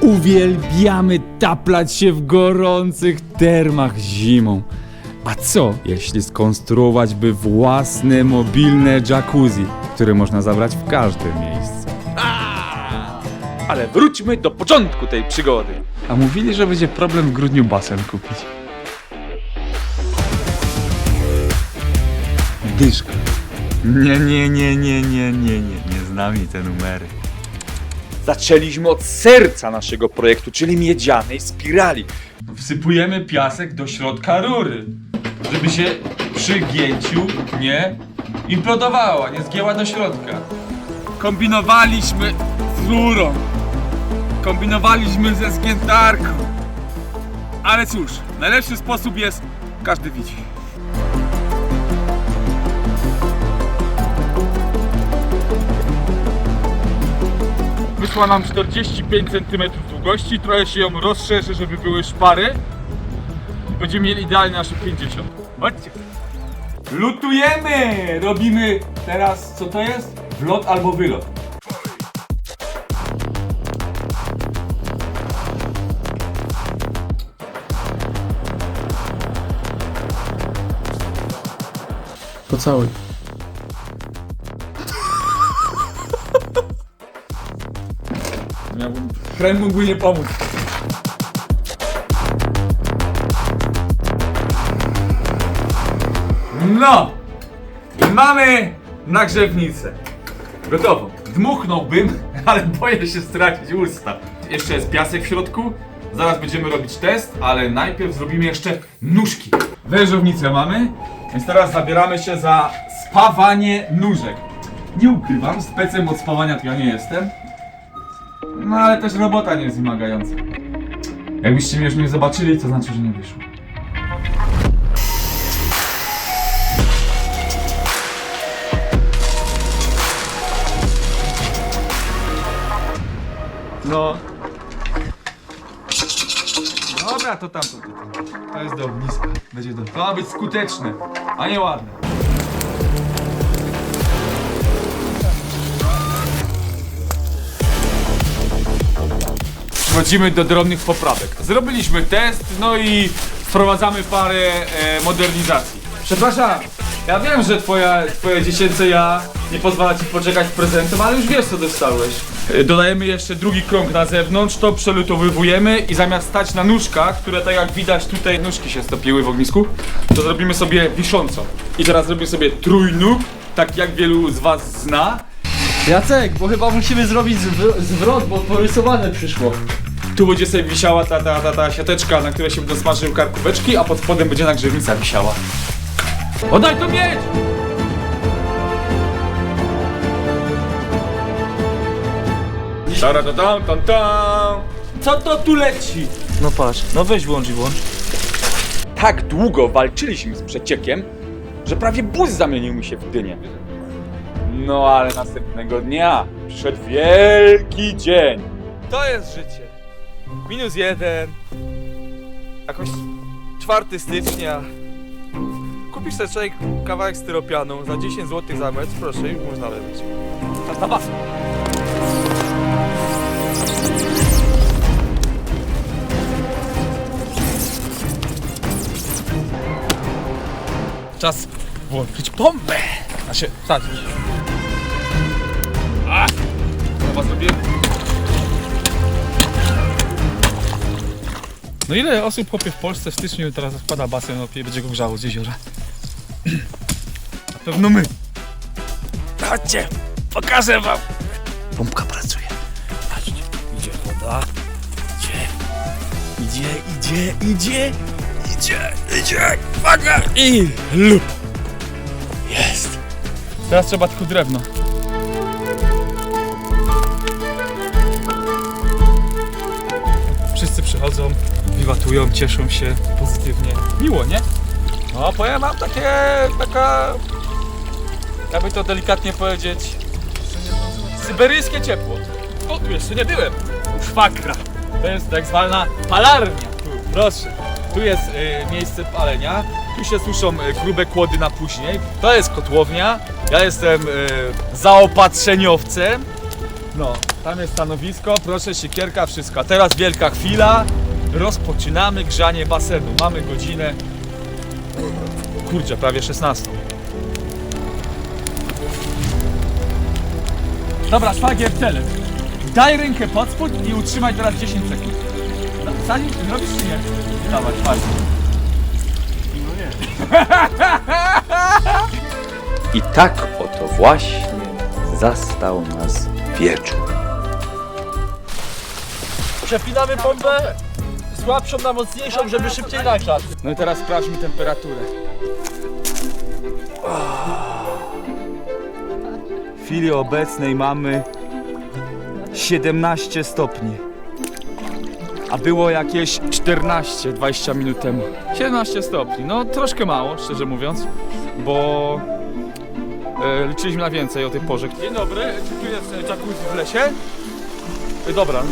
Uwielbiamy taplać się w gorących termach zimą. A co, jeśli skonstruować by własne mobilne jacuzzi, które można zabrać w każde miejsce? Ale wróćmy do początku tej przygody. A mówili, że będzie problem w grudniu basen kupić. Dyszka. Nie, nie, nie, nie, nie, nie, nie, nie znam jej te numery. Zaczęliśmy od serca naszego projektu, czyli miedzianej spirali. Wsypujemy piasek do środka rury, żeby się przy gięciu nie implodowała, nie zgięła do środka. Kombinowaliśmy z rurą. Kombinowaliśmy ze zgiętarką. Ale cóż, najlepszy sposób jest, każdy widzi. Wyszła nam 45 cm długości, trochę się ją rozszerzy, żeby były szpary. Będziemy mieli idealnie nasze 50. Chodźcie. Lutujemy! Robimy teraz, co to jest? Wlot albo wylot. Pocałuj. Krem mógłby nie pomóc. No! I mamy nagrzewnicę. Gotowo. Dmuchnąłbym, ale boję się stracić usta. Jeszcze jest piasek w środku. Zaraz będziemy robić test, ale najpierw zrobimy jeszcze nóżki. Wężownicę mamy, więc teraz zabieramy się za spawanie nóżek. Nie ukrywam, specem od spawania to ja nie jestem. No ale też robota nie jest wymagająca. Jakbyście mnie już nie zobaczyli, to znaczy, że nie wyszło. No. Dobra, to tam, to, to. to jest do ogniska. Będzie do... To ma być skuteczne, a nie ładne. Przechodzimy do drobnych poprawek. Zrobiliśmy test, no i wprowadzamy parę e, modernizacji. Przepraszam, ja wiem, że twoja, twoje dziecięce ja nie pozwala ci poczekać prezentem, ale już wiesz co dostałeś. E, Dodajemy jeszcze drugi krąg na zewnątrz, to przelutowywujemy i zamiast stać na nóżkach, które tak jak widać tutaj nóżki się stopiły w ognisku, to zrobimy sobie wisząco. I teraz zrobimy sobie trójnóg, tak jak wielu z was zna. Jacek, bo chyba musimy zrobić zwr- zwrot, bo porysowane przyszło. Tu będzie sobie wisiała ta, ta, ta, ta siateczka, na której się będą smażyły karkóweczki, a pod spodem będzie nagrzewnica wisiała. Oddaj to mieć! Taradadam, tam, tam. Co to tu leci? No patrz, no weź włącz i włącz. Tak długo walczyliśmy z przeciekiem, że prawie bus zamienił mi się w dynię. No ale następnego dnia przyszedł wielki dzień. To jest życie. Minus jeden. Jakoś 4 stycznia. Kupisz sobie człowiek kawałek styropianu za 10 zł za metr, proszę, już można leżeć. Czas na basen. Czas włączyć pompę. A się wsadzić. A! Chyba zrobię. No ile osób chłopie w Polsce w styczniu teraz wkłada basen opie i będzie go grzało z jeziora? Na pewno my. Chodźcie, pokażę wam. Pompka pracuje. Patrzcie, idzie woda. Idzie, idzie, idzie, idzie, idzie, idzie. Uwaga i lup. Jest. Teraz trzeba tylko drewno. Wszyscy przychodzą, wiwatują, cieszą się pozytywnie. Miło, nie? No, powiem wam takie, taka, jakby to delikatnie powiedzieć, syberyjskie ciepło. O, tu jeszcze nie byłem. U szwakra. To jest tak zwana palarnia. Proszę. Tu jest y, miejsce palenia. Tu się suszą y, grube kłody na później. To jest kotłownia. Ja jestem y, zaopatrzeniowcem. No, tam jest stanowisko, proszę, siekierka, wszystko. A teraz wielka chwila. Rozpoczynamy grzanie basenu. Mamy godzinę. Kurczę, prawie 16. Dobra, szwagier celem. Daj rękę pod spód i utrzymaj teraz 10 sekund. Zanim robisz czy nie? Dawaj, szwagier. I tak oto właśnie zastał nas wieczór. Przepinamy pompę słabszą na mocniejszą, żeby szybciej nagrzać. No i teraz sprawdźmy temperaturę. W chwili obecnej mamy 17 stopni. A było jakieś 14-20 minut temu. 17 stopni, no troszkę mało, szczerze mówiąc, bo e, liczyliśmy na więcej o tej porze. Dzień dobry, czy tu jest jacuzzi w lesie? E, dobra,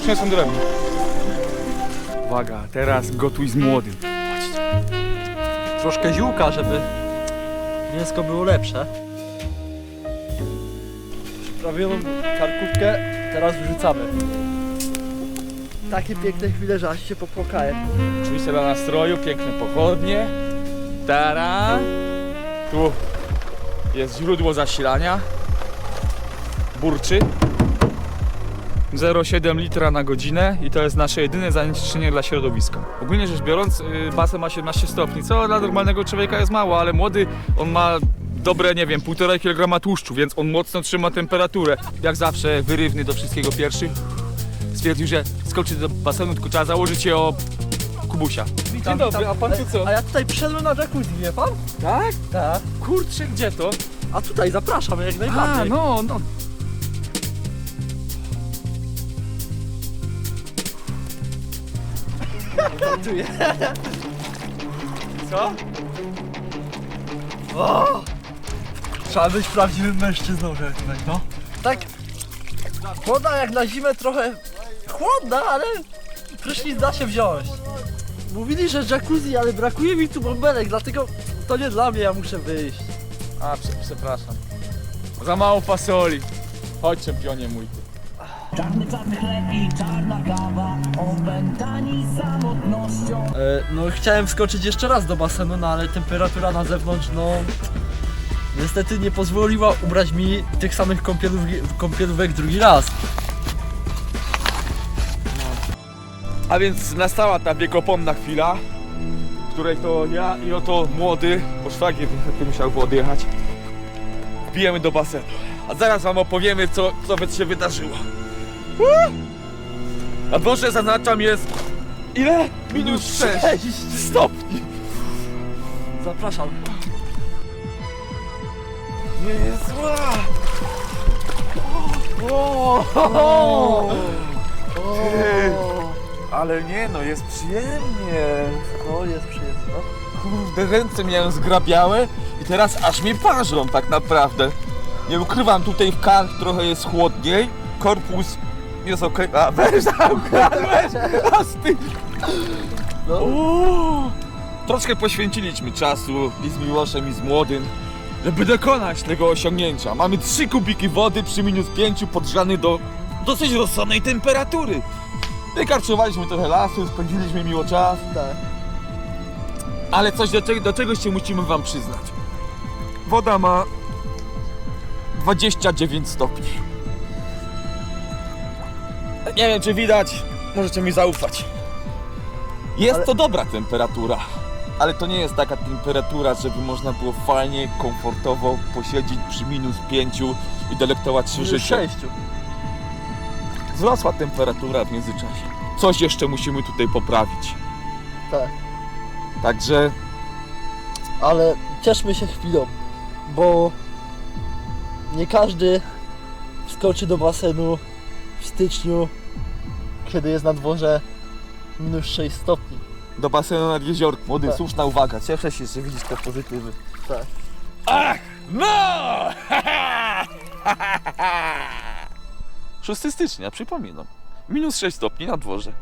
przyniosłem drewno. Uwaga, teraz gotuj z młodym. Troszkę ziółka, żeby mięsko było lepsze. Przyprawioną karkówkę teraz wrzucamy. Takie piękne chwile, że aż się popłakałem. Oczywiście dla nastroju, piękne pochodnie. Tara. Tu jest źródło zasilania. Burczy. 0,7 litra na godzinę i to jest nasze jedyne zanieczyszczenie dla środowiska. Ogólnie rzecz biorąc, y, basen ma 17 stopni, co dla normalnego człowieka jest mało, ale młody on ma dobre, nie wiem, 1,5 kg tłuszczu, więc on mocno trzyma temperaturę. Jak zawsze wyrywny do wszystkiego pierwszy. Stwierdził, że skoczy do basenu, tylko trzeba założyć się o Kubusia. Dzień dobry, a pan tu co? A ja tutaj przyszedłem na jacuzzi, wie pan? Tak? Tak. Kurczę, gdzie to? A tutaj zapraszam jak A, najbardziej. no, no. Co? O! Trzeba być prawdziwym mężczyzną, żeby wejść, no. Tak, woda jak na zimę trochę chłodna, ale prysznic da się wziąć. Mówili, że jacuzzi, ale brakuje mi tu bąbelek, dlatego to nie dla mnie, ja muszę wyjść. A, prze, przepraszam. Za mało fasoli. Chodź, czempionie mój. Czarny, czarny chleb i czarna kawa Opętani samotnością E, no chciałem wskoczyć jeszcze raz do basenu, no ale temperatura na zewnątrz, no... Niestety nie pozwoliła ubrać mi tych samych kąpielów, kąpielówek drugi raz. A więc nastała ta wiekopomna chwila, w której to ja i oto młody, bo szwagier niestety musiał odjechać, wbijemy do basenu. A zaraz wam opowiemy, co, co by się wydarzyło. Na dworze zaznaczam jest... Ile? Minus 6 stopni. Zapraszam. Nie jest zła. Ale nie no, jest przyjemnie. O, jest przyjemne, no. Kurde, ręce miałem zgrabiałe i teraz aż mnie parzą tak naprawdę. Nie ukrywam, tutaj w kark trochę jest chłodniej, korpus jest okej. A weź! A z ty... No. Uuu, Troszkę poświęciliśmy czasu i z Miłoszem i z Młodym, żeby dokonać tego osiągnięcia. Mamy trzy kubiki wody przy minus pięciu podgrzany do dosyć rozsądnej temperatury. Wykarczowaliśmy trochę lasu, spędziliśmy miło czas. Tak. Ale coś do, do czegoś się musimy wam przyznać. Woda ma 29 stopni. Nie wiem czy widać, możecie mi zaufać. Jest Ale- to dobra temperatura, ale to nie jest taka temperatura, żeby można było fajnie, komfortowo posiedzieć przy minus 5 i delektować się życiem. sześciu. Wzrosła temperatura w międzyczasie. Coś jeszcze musimy tutaj poprawić. Tak. Także Ale cieszmy się chwilą, bo nie każdy wskoczy do basenu w styczniu, kiedy jest na dworze minus 6 stopni. do basenu nad jeziorkiem. Młody, Tak. słuszna uwaga. Cieszę się, że widzisz te pozytywy. Tak. Ach, no! 6 stycznia, przypominam. Minus 6 stopni na dworze.